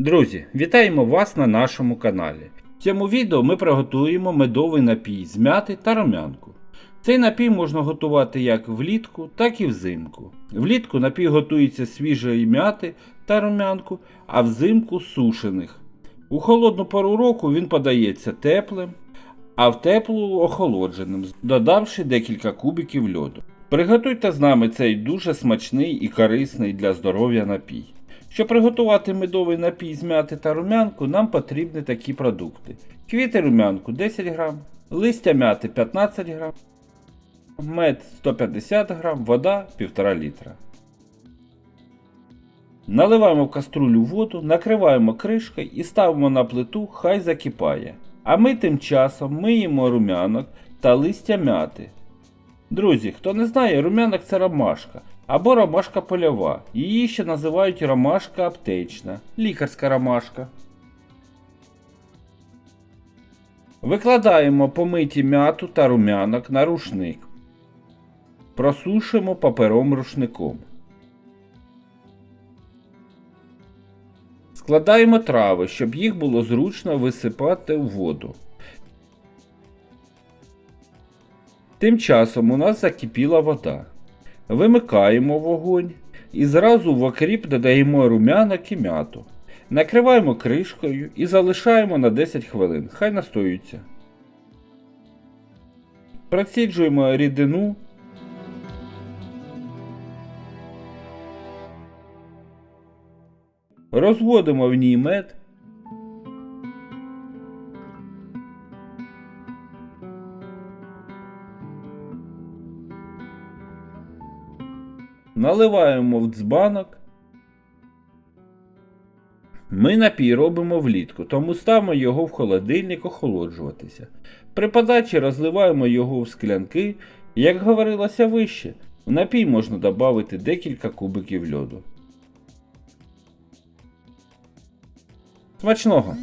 Друзі, вітаємо вас на нашому каналі. В цьому відео ми приготуємо медовий напій з м'яти та рум'янку. Цей напій можна готувати як влітку, так і взимку. Влітку напій готується свіжої м'яти та рум'янку, а взимку сушених. У холодну пору року він подається теплим, а в теплу охолодженим, додавши декілька кубиків льоду. Приготуйте з нами цей дуже смачний і корисний для здоров'я напій. Щоб приготувати медовий напій з м'яти та рум'янку, нам потрібні такі продукти: квіти рум'янку 10 г, листя м'яти 15 г, мед 150 г, вода 1,5 літра. Наливаємо в каструлю воду, накриваємо кришкою і ставимо на плиту, хай закипає. А ми тим часом миємо рум'янок та листя м'яти. Друзі, хто не знає, рум'янок це ромашка або ромашка польова. Її ще називають ромашка аптечна, лікарська ромашка. Викладаємо помиті м'яту та рум'янок на рушник. Просушимо папером рушником. Складаємо трави, щоб їх було зручно висипати в воду. Тим часом у нас закипіла вода. Вимикаємо вогонь і зразу в окріп додаємо рум'янок і м'яту. Накриваємо кришкою і залишаємо на 10 хвилин. Хай настоюється. Проціджуємо рідину. Розводимо в ній мед. Наливаємо в дзбанок. Ми напій робимо влітку, тому ставимо його в холодильник охолоджуватися. При подачі розливаємо його в склянки, як говорилося вище, в напій можна додати декілька кубиків льоду. Смачного!